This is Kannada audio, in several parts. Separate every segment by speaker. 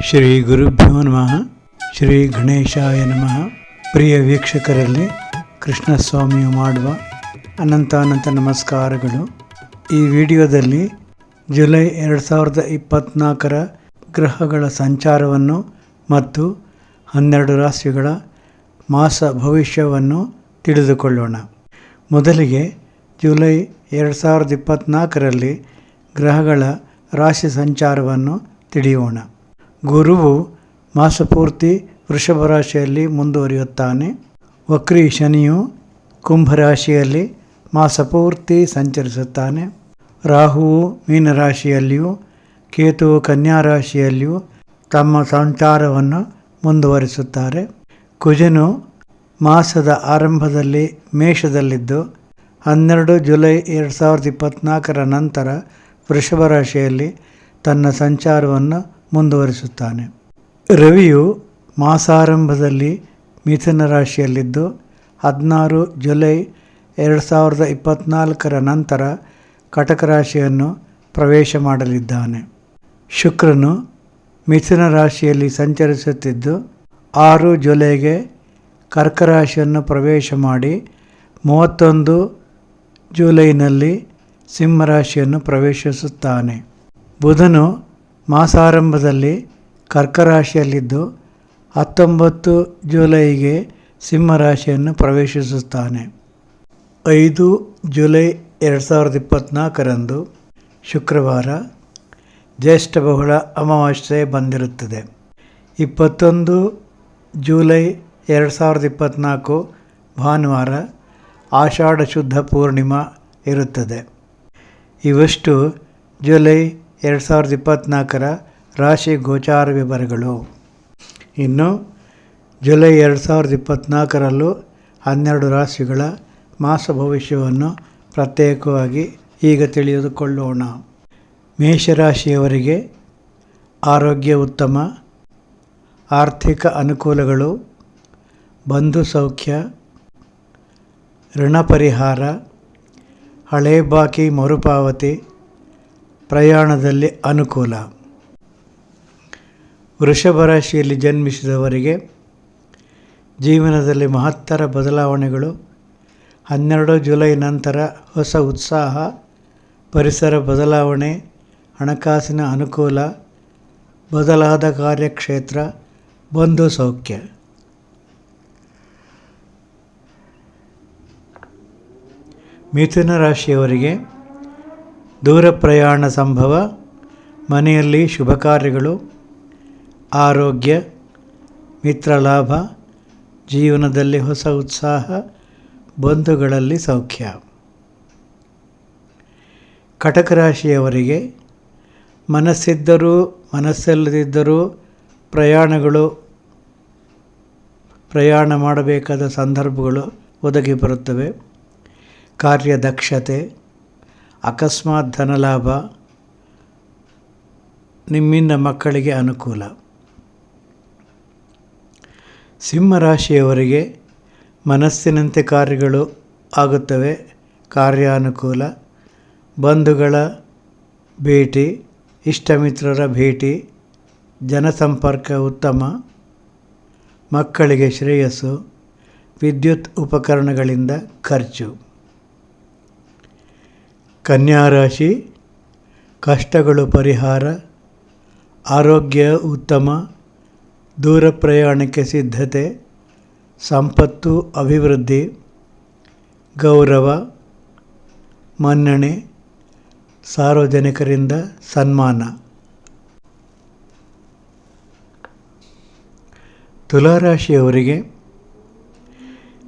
Speaker 1: ಶ್ರೀ ಗುರುಭ್ಯೋ ನಮಃ. ಶ್ರೀ ಗಣೇಶಾಯ ನಮಃ. ಪ್ರಿಯ ವೀಕ್ಷಕರಲ್ಲಿ ಕೃಷ್ಣಸ್ವಾಮಿಯು ಮಾಡುವ ಅನಂತ ಅನಂತ ನಮಸ್ಕಾರಗಳು. ಈ ವಿಡಿಯೋದಲ್ಲಿ ಜುಲೈ ಎರಡು ಸಾವಿರದ ಇಪ್ಪತ್ನಾಲ್ಕರ ಗ್ರಹಗಳ ಸಂಚಾರವನ್ನು ಮತ್ತು ಹನ್ನೆರಡು ರಾಶಿಗಳ ಮಾಸ ಭವಿಷ್ಯವನ್ನು ತಿಳಿದುಕೊಳ್ಳೋಣ. ಮೊದಲಿಗೆ ಜುಲೈ ಎರಡು ಸಾವಿರದ ಇಪ್ಪತ್ನಾಲ್ಕರಲ್ಲಿ ಗ್ರಹಗಳ ರಾಶಿ ಸಂಚಾರವನ್ನು ತಿಳಿಯೋಣ. ಗುರುವು ಮಾಸಪೂರ್ತಿ ವೃಷಭ ರಾಶಿಯಲ್ಲಿ ಮುಂದುವರಿಯುತ್ತಾನೆ. ವಕ್ರಿ ಶನಿಯು ಕುಂಭರಾಶಿಯಲ್ಲಿ ಮಾಸಪೂರ್ತಿ ಸಂಚರಿಸುತ್ತಾನೆ. ರಾಹುವು ಮೀನರಾಶಿಯಲ್ಲಿಯೂ ಕೇತುವು ಕನ್ಯಾ ರಾಶಿಯಲ್ಲಿಯೂ ತಮ್ಮ ಸಂಚಾರವನ್ನು ಮುಂದುವರಿಸುತ್ತಾರೆ. ಕುಜನು ಮಾಸದ ಆರಂಭದಲ್ಲಿ ಮೇಷದಲ್ಲಿದ್ದು, ಹನ್ನೆರಡು ಜುಲೈ ಎರಡು ಸಾವಿರದ ಇಪ್ಪತ್ತ್ನಾಲ್ಕರ ನಂತರ ವೃಷಭ ರಾಶಿಯಲ್ಲಿ ತನ್ನ ಸಂಚಾರವನ್ನು ಮುಂದುವರಿಸುತ್ತಾನೆ. ರವಿಯು ಮಾಸಾರಂಭದಲ್ಲಿ ಮಿಥುನ ರಾಶಿಯಲ್ಲಿದ್ದು, ಹದಿನಾರು ಜುಲೈ ಎರಡು ಸಾವಿರದ ಇಪ್ಪತ್ತ್ನಾಲ್ಕರ ನಂತರ ಕಟಕ ರಾಶಿಯನ್ನು ಪ್ರವೇಶ ಮಾಡಲಿದ್ದಾನೆ. ಶುಕ್ರನು ಮಿಥುನ ರಾಶಿಯಲ್ಲಿ ಸಂಚರಿಸುತ್ತಿದ್ದು, ಆರು ಜುಲೈಗೆ ಕರ್ಕ ರಾಶಿಯನ್ನು ಪ್ರವೇಶ ಮಾಡಿ ಮೂವತ್ತೊಂದು ಜುಲೈನಲ್ಲಿ ಸಿಂಹರಾಶಿಯನ್ನು ಪ್ರವೇಶಿಸುತ್ತಾನೆ. ಬುಧನು ಮಾಸಾರಂಭದಲ್ಲಿ ಕರ್ಕರಾಶಿಯಲ್ಲಿದ್ದು ಹತ್ತೊಂಬತ್ತು ಜುಲೈಗೆ ಸಿಂಹರಾಶಿಯನ್ನು ಪ್ರವೇಶಿಸುತ್ತಾನೆ. ಐದು ಜುಲೈ ಎರಡು ಸಾವಿರದ ಇಪ್ಪತ್ತ್ನಾಲ್ಕರಂದು ಶುಕ್ರವಾರ ಜ್ಯೇಷ್ಠ ಬಹುಳ ಅಮಾವಾಸ್ಯೆ ಬಂದಿರುತ್ತದೆ. ಇಪ್ಪತ್ತೊಂದು ಜುಲೈ ಎರಡು ಸಾವಿರದ ಇಪ್ಪತ್ತ್ನಾಲ್ಕು ಭಾನುವಾರ ಆಷಾಢ ಶುದ್ಧ ಪೂರ್ಣಿಮಾ ಇರುತ್ತದೆ. ಇವಷ್ಟು ಜುಲೈ ಎರಡು ಸಾವಿರದ ಇಪ್ಪತ್ತ್ನಾಲ್ಕರ ರಾಶಿ ಗೋಚಾರ ವಿವರಗಳು. ಇನ್ನು ಜುಲೈ ಎರಡು ಸಾವಿರದ ಇಪ್ಪತ್ತ್ನಾಲ್ಕರಲ್ಲೂ ಹನ್ನೆರಡು ರಾಶಿಗಳ ಮಾಸ ಭವಿಷ್ಯವನ್ನು ಪ್ರತ್ಯೇಕವಾಗಿ ಈಗ ತಿಳಿದುಕೊಳ್ಳೋಣ. ಮೇಷರಾಶಿಯವರಿಗೆ ಆರೋಗ್ಯ ಉತ್ತಮ, ಆರ್ಥಿಕ ಅನುಕೂಲಗಳು, ಬಂಧು ಸೌಖ್ಯ, ಋಣ ಪರಿಹಾರ, ಹಳೆ ಬಾಕಿ ಮರುಪಾವತಿ ಪ್ರಯಾಣದಲ್ಲಿ ಅನುಕೂಲ. ವೃಷಭ ರಾಶಿಯಲ್ಲಿ ಜನ್ಮಿಸಿದವರಿಗೆ ಜೀವನದಲ್ಲಿ ಮಹತ್ತರ ಬದಲಾವಣೆಗಳು. ಹನ್ನೆರಡು ಜುಲೈ ನಂತರ ಹೊಸ ಉತ್ಸಾಹ, ಪರಿಸರ ಬದಲಾವಣೆ, ಹಣಕಾಸಿನ ಅನುಕೂಲ, ಬದಲಾದ ಕಾರ್ಯಕ್ಷೇತ್ರ, ಬಂಧು ಸೌಖ್ಯ. ಮಿಥುನ ರಾಶಿಯವರಿಗೆ ದೂರ ಪ್ರಯಾಣ ಸಂಭವ, ಮನೆಯಲ್ಲಿ ಶುಭ ಕಾರ್ಯಗಳು, ಆರೋಗ್ಯ, ಮಿತ್ರ ಲಾಭ, ಜೀವನದಲ್ಲಿ ಹೊಸ ಉತ್ಸಾಹ, ಬಂಧುಗಳಲ್ಲಿ ಸೌಖ್ಯ. ಕಟಕ ರಾಶಿಯವರಿಗೆ ಮನಸ್ಸಿದ್ದರೂ ಮನಸ್ಸಿಲ್ಲದಿದ್ದರೂ ಪ್ರಯಾಣಗಳು, ಪ್ರಯಾಣ ಮಾಡಬೇಕಾದ ಸಂದರ್ಭಗಳು ಒದಗಿ ಬರುತ್ತವೆ. ಕಾರ್ಯದಕ್ಷತೆ ಅಕಸ್ಮಾತ್ ಧನಲಾಭ ನಿಮ್ಮಿಂದ ಮಕ್ಕಳಿಗೆ ಅನುಕೂಲ. ಸಿಂಹರಾಶಿಯವರಿಗೆ ಮನಸ್ಸಿನಂತೆ ಕಾರ್ಯಗಳು ಆಗುತ್ತವೆ. ಕಾರ್ಯಾನುಕೂಲ, ಬಂಧುಗಳ ಭೇಟಿ, ಇಷ್ಟಮಿತ್ರರ ಭೇಟಿ, ಜನಸಂಪರ್ಕ ಉತ್ತಮ, ಮಕ್ಕಳಿಗೆ ಶ್ರೇಯಸ್ಸು, ವಿದ್ಯುತ್ ಉಪಕರಣಗಳಿಂದ ಖರ್ಚು. ಕನ್ಯಾ ರಾಶಿ ಕಷ್ಟಗಳು ಪರಿಹಾರ, ಆರೋಗ್ಯ ಉತ್ತಮ, ದೂರ ಪ್ರಯಾಣಕ್ಕೆ ಸಿದ್ಧತೆ, ಸಂಪತ್ತು ಅಭಿವೃದ್ಧಿ, ಗೌರವ, ಮನ್ನಣೆ, ಸಾರ್ವಜನಿಕರಿಂದ ಸನ್ಮಾನ. ತುಲಾರಾಶಿಯವರಿಗೆ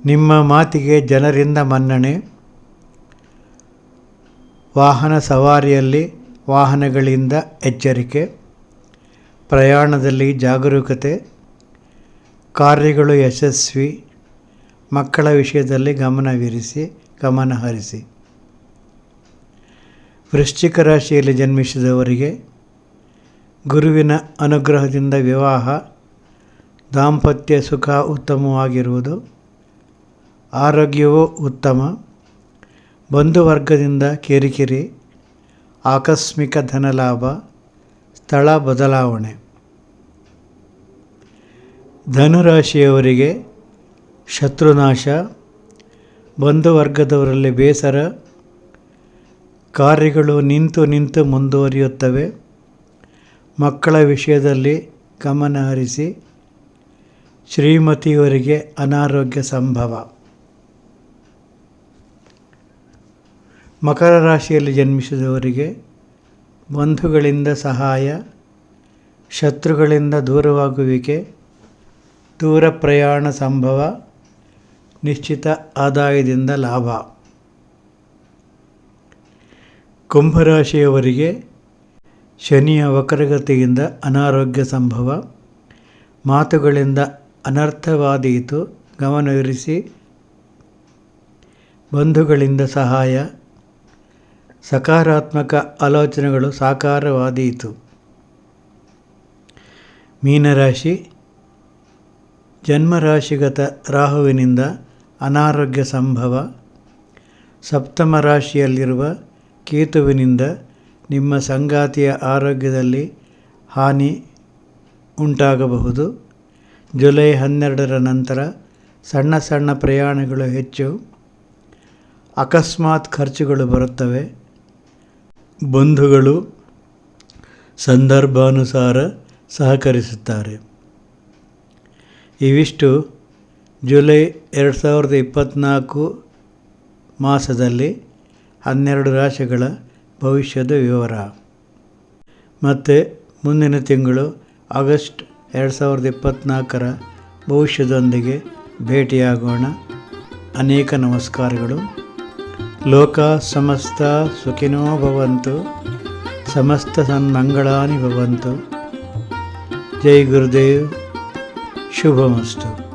Speaker 1: ನಿಮ್ಮ ಮಾತಿಗೆ ಜನರಿಂದ ಮನ್ನಣೆ. ವಾಹನ ಸವಾರಿಯಲ್ಲಿ ವಾಹನಗಳಿಂದ ಎಚ್ಚರಿಕೆ, ಪ್ರಯಾಣದಲ್ಲಿ ಜಾಗರೂಕತೆ, ಕಾರ್ಯಗಳು ಯಶಸ್ವಿ, ಮಕ್ಕಳ ವಿಷಯದಲ್ಲಿ ಗಮನವಿರಿಸಿ ಗಮನ ಹರಿಸಿ. ವೃಶ್ಚಿಕ ರಾಶಿಯಲ್ಲಿ ಜನ್ಮಿಸಿದವರಿಗೆ ಗುರುವಿನ ಅನುಗ್ರಹದಿಂದ ವಿವಾಹ, ದಾಂಪತ್ಯ ಸುಖ ಉತ್ತಮವಾಗಿರುವುದು, ಆರೋಗ್ಯವೂ ಉತ್ತಮ. ಬಂಧುವರ್ಗದಿಂದ ಕಿರಿಕಿರಿ, ಆಕಸ್ಮಿಕ ಧನಲಾಭ, ಸ್ಥಳ ಬದಲಾವಣೆ. ಧನುರಾಶಿಯವರಿಗೆ ಶತ್ರುನಾಶ, ಬಂಧುವರ್ಗದವರಲ್ಲಿ ಬೇಸರ, ಕಾರ್ಯಗಳು ನಿಂತು ನಿಂತು ಮುಂದುವರಿಯುತ್ತವೆ. ಮಕ್ಕಳ ವಿಷಯದಲ್ಲಿ ಗಮನ ಹರಿಸಿ ಶ್ರೀಮತಿಯವರಿಗೆ ಅನಾರೋಗ್ಯ ಸಂಭವ. ಮಕರ ರಾಶಿಯಲ್ಲಿ ಜನ್ಮಿಸಿದವರಿಗೆ ಬಂಧುಗಳಿಂದ ಸಹಾಯ, ಶತ್ರುಗಳಿಂದ ದೂರವಾಗುವಿಕೆ, ದೂರ ಪ್ರಯಾಣ ಸಂಭವ, ನಿಶ್ಚಿತ ಆದಾಯದಿಂದ ಲಾಭ. ಕುಂಭರಾಶಿಯವರಿಗೆ ಶನಿಯ ವಕ್ರಗತಿಯಿಂದ ಅನಾರೋಗ್ಯ ಸಂಭವ, ಮಾತುಗಳಿಂದ ಅನರ್ಥವಾದೀತು ಗಮನವಿರಿಸಿ, ಬಂಧುಗಳಿಂದ ಸಹಾಯ ಸಕಾರಾತ್ಮಕ ಆಲೋಚನೆಗಳು ಸಾಕಾರವಾದೀತು. ಮೀನರಾಶಿ ಜನ್ಮರಾಶಿಗತ ರಾಹುವಿನಿಂದ ಅನಾರೋಗ್ಯ ಸಂಭವ. ಸಪ್ತಮ ರಾಶಿಯಲ್ಲಿರುವ ಕೇತುವಿನಿಂದ ನಿಮ್ಮ ಸಂಗಾತಿಯ ಆರೋಗ್ಯದಲ್ಲಿ ಹಾನಿ ಉಂಟಾಗಬಹುದು. ಜುಲೈ ಹನ್ನೆರಡರ ನಂತರ ಸಣ್ಣ ಸಣ್ಣ ಪ್ರಯಾಣಗಳು ಹೆಚ್ಚು. ಅಕಸ್ಮಾತ್ ಖರ್ಚುಗಳು ಬರುತ್ತವೆ. ಬಂಧುಗಳು ಸಂದರ್ಭಾನುಸಾರ ಸಹಕರಿಸುತ್ತಾರೆ. ಇವಿಷ್ಟು ಜುಲೈ ಎರಡು ಸಾವಿರದ ಇಪ್ಪತ್ತ್ನಾಲ್ಕು ಮಾಸದಲ್ಲಿ ಹನ್ನೆರಡು ರಾಶಿಗಳ ಭವಿಷ್ಯದ ವಿವರ. ಮತ್ತು ಮುಂದಿನ ತಿಂಗಳು ಆಗಸ್ಟ್ ಎರಡು ಸಾವಿರದ ಇಪ್ಪತ್ತ್ನಾಲ್ಕರ ಭವಿಷ್ಯದೊಂದಿಗೆ ಭೇಟಿಯಾಗೋಣ. ಅನೇಕ ನಮಸ್ಕಾರಗಳು. ಲೋಕ ಸಮಸ್ತ ಸುಖಿನೋ ಭವಂತು ಸಮಸ್ತ ಸನ್ಮಂಗಳಾನಿ ಭವಂತು. ಜೈ ಗುರುದೇವ್ ಶುಭಮಸ್ತು.